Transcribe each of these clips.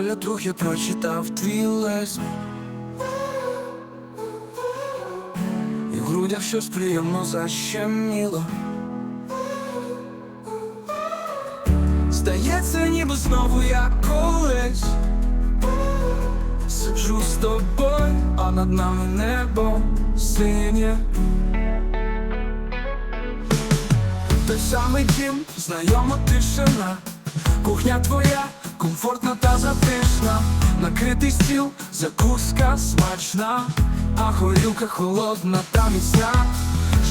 Коля, друг, я прочитав твій лист І в грудях щось приємно защеміло Здається, ніби знову я колись Сиджу з тобою, а над нами небо синє. Той самий дім, знайома тишина Кухня твоя, комфортна та затишна. Накритий стіл, закуска смачна, а горілка холодна та міцна.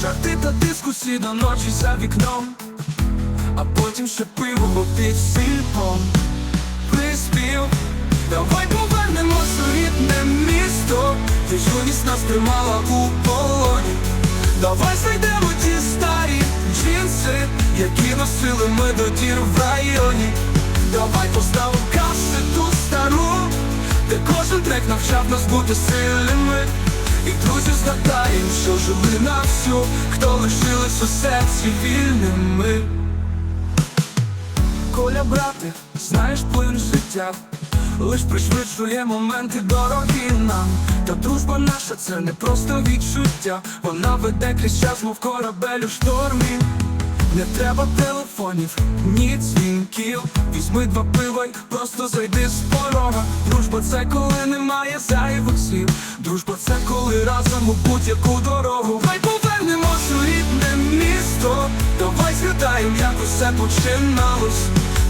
Жарти та дискусії до ночі за вікном, а потім ще пиво під сільпом Приспів, давай повернемось у рідне місто. Ти юність нас тримала у полоні. Давай знайдемо ті які носили ми до дір в районі. Давай поставимо касету стару, де кожен трек навчав нас бути сильними. І друзі згадаєм, що жили на всю, хто лишились у серці вільними. Коля, брате, знаєш плин життя, лиш пришвидшує моменти дорогі нам. Та дружба наша це не просто відчуття, вона веде крізь час, мов корабель у штормі. Не треба телефонів, ні дзвінків. Візьми два пива просто зайди з порога. Дружба це коли немає зайвих слів. Дружба це коли разом у будь-яку дорогу. Давай повернемось у рідне місто. Давай згадаєм, як усе починалось.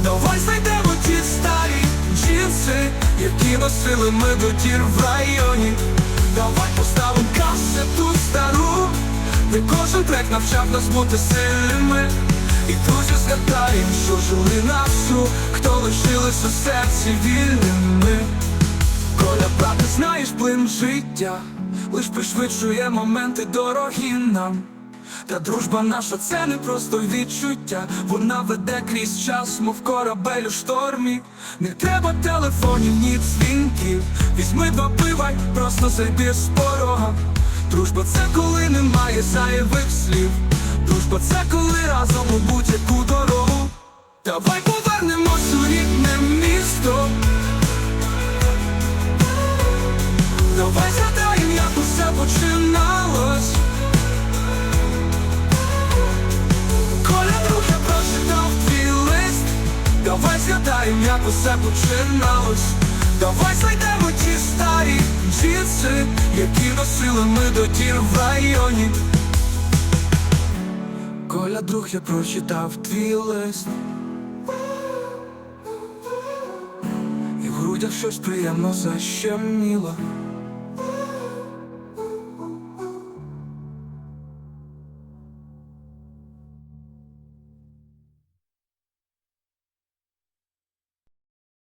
Давай знайдемо ті старі джинси Які носили ми до дір в районі. Давай де кожен трек навчав нас бути сильними І друзі згадаєм, що жили на всю, хто лишились у серці вільними Коля, брате, знаєш плин життя, лиш пришвидшує моменти дорогі нам. Та дружба наша це не просто відчуття, вона веде крізь час, мов корабель у штормі. Не треба телефонів, ні дзвінків. Візьми два пива, просто зайди з порога. Дружба це коли немає зайвих слів. Дружба це коли разом у будь-яку дорогу. Давай повернемось у рідне місто. Давай згадаєм, як усе починалось. Коля, друг, я прочитав твій лист. Давай згадаєм, як усе починалось. Давай знайдемо ті старі джинси, які носили ми до тір в районі. Коля, друг, я прочитав твій лист. І в грудях щось приємно защеміло.